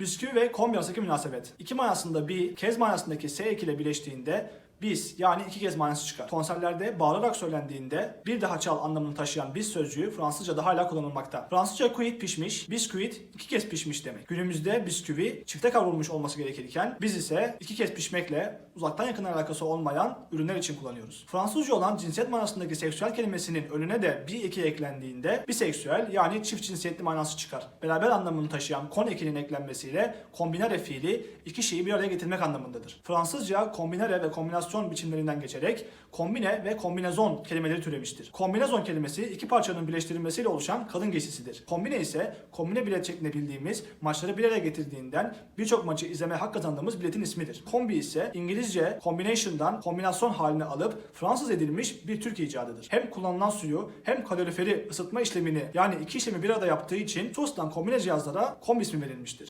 Bisküvi ve kombi arasındaki münasebet. İki manasında bir, kez manasındaki S ile birleştiğinde bis yani iki kez manası çıkar. Konserlerde bağırarak söylendiğinde bir daha çal anlamını taşıyan bis sözcüğü Fransızca'da hala kullanılmakta. Fransızca kuit pişmiş, biskuit iki kez pişmiş demek. Günümüzde bisküvi çifte kavrulmuş olması gerekirken biz ise iki kez pişmekle uzaktan yakın alakası olmayan ürünler için kullanıyoruz. Fransızca olan cinsiyet manasındaki seksüel kelimesinin önüne de bir eki eklendiğinde biseksüel yani çift cinsiyetli manası çıkar. Beraber anlamını taşıyan kon ekinin eklenmesiyle kombinare fiili iki şeyi bir araya getirmek anlamındadır. Fransızca kombinare ve kombinasyon biçimlerinden geçerek kombine ve kombinezon kelimeleri türemiştir. Kombinezon kelimesi iki parçanın birleştirilmesiyle oluşan kadın geçisidir. Kombine ise kombine bilet şeklinde bildiğimiz maçları bir araya getirdiğinden birçok maçı izlemeye hak kazandığımız biletin ismidir. Kombi ise İngilizce combination'dan kombinasyon haline alıp Fransız edilmiş bir Türk icadıdır. Hem kullanılan suyu hem kaloriferi ısıtma işlemini yani iki işlemi bir arada yaptığı için SOS'tan kombine cihazlara kombi ismi verilmiştir.